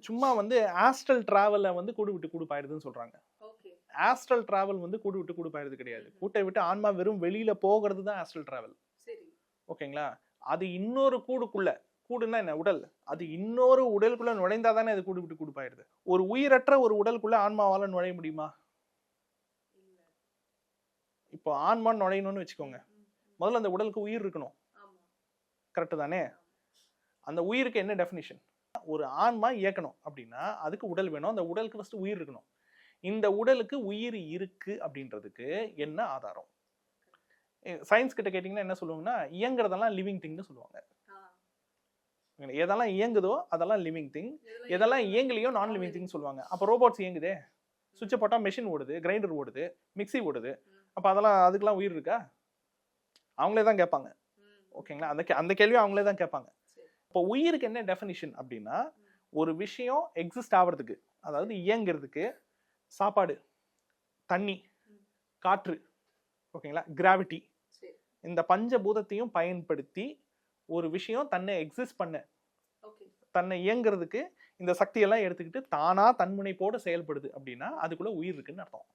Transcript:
சும்மா வந்து ஆஸ்ட்ரல் டிராவலை வந்து கூடு விட்டு கூடு ஓகே. ஆஸ்ட்ரல் டிராவல் வந்து கூடு விட்டு கூடு கிடையாது. கூட்டை விட்டு ஆன்மா வெறும் வெளியில போகிறது தான் ஆஸ்ட்ரல் டிராவல் ஓகேங்களா? அது இன்னொரு கூடுக்குள்ள கூடுன்னா என்ன? உடல். அது இன்னொரு உடலுக்குள்ள நுழைந்தா தானே அது கூடு விட்டு கூடு ஒரு உயிரற்ற ஒரு உடலுக்குள்ள ஆன்மாவால நுழைய முடியுமா? இப்போ ஆன்மான்னு நுழையணும்னு வச்சுக்கோங்க. முதல்ல அந்த உடலுக்கு உயிர் இருக்கணும். கரெக்டு தானே? அந்த உயிருக்கு என்ன டெஃபினிஷன் ஒரு ஆன்மா இயக்கணும் அப்படின்னா அதுக்கு உடல் வேணும். அந்த உடலுக்கு ஃபர்ஸ்ட் உயிர் இருக்கணும். இந்த உடலுக்கு உயிர் இருக்கு அப்படின்றதுக்கு என்ன ஆதாரம்? சயின்ஸ் கிட்ட கேட்டிங்கன்னா என்ன சொல்லுவாங்கன்னா இயங்குறதெல்லாம் லிவிங் திங்னு சொல்லுவாங்க. எதெல்லாம் இயங்குதோ அதெல்லாம் லிவிங் திங் எதெல்லாம்? இயங்கலையோ நான் லிவிங் திங் சொல்லுவாங்க. அப்போ ரோபோட்ஸ் இயங்குதே. சுவிட்சை போட்டால் மெஷின் ஓடுது கிரைண்டர் ஓடுது மிக்ஸி ஓடுது. அப்போ அதெல்லாம் அதுக்கெல்லாம் உயிர் இருக்கா? அவங்களே தான் கேட்பாங்க. ஓகேங்களா? அந்த அந்த கேள்வியும் அவங்களே தான் கேட்பாங்க. இப்போ உயிருக்கு என்ன டெஃபினிஷன் அப்படின்னா ஒரு விஷயம் எக்ஸிஸ்ட் ஆகிறதுக்கு அதாவது இயங்குறதுக்கு சாப்பாடு தண்ணி. காற்று ஓகேங்களா கிராவிட்டி. இந்த பஞ்சபூதத்தையும் பயன்படுத்தி ஒரு விஷயம் தன்னை எக்ஸிஸ்ட் பண்ண தன்னை இயங்குறதுக்கு இந்த சக்தியெல்லாம் எடுத்துக்கிட்டு தானா தன்முனைப்போட செயல்படுது அப்படின்னா அதுக்குள்ள உயிர் இருக்குன்னு அர்த்தம்